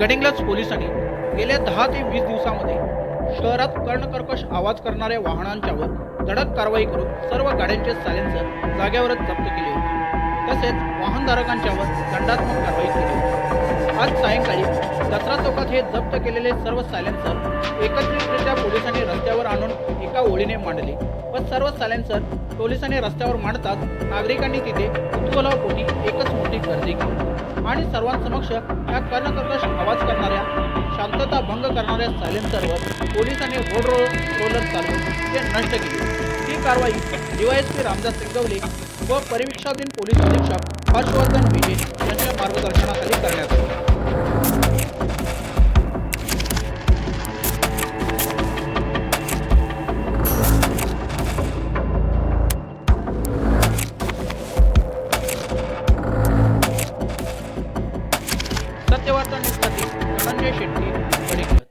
गडिंग्लज पोलिसांनी गेल्या दहा ते वीस दिवसामध्ये शहरात कर्णकर्कश आवाज करणाऱ्या वाहनांच्यावर धडक कारवाई करून सर्व गाड्यांचे सायलेन्सर जागेवरच जप्त केले होते. तसेच वाहनधारकांच्यावर दंडात्मक कारवाई केली होती. आज सायंकाळी दसरा चौकात हे जप्त केलेले सर्व सायलेन्सर एकत्रितरित्या पोलिसांनी रस्त्यावर आणून एका ओळीने मांडले. व सर्व सायलेन्सर पोलिसांनी रस्त्यावर मांडताच नागरिकांनी तिथे कुतूहलापोटी आणि सर्वांसमक्ष या कर्णकर्कश आवाज करणाऱ्या शांतता भंग करणाऱ्या सायलेन्सरवर पोलिसांनी रोड रो रोलर चालवून ते नष्ट केले. ही कारवाई डीवायएसपी रामदास सिंगवले व परिवीक्षाधीन पोलीस अधीक्षक हर्षवर्धन विजय यांच्या मार्गदर्शन सत्यवार्ता न्यूजसाठी शेट्टी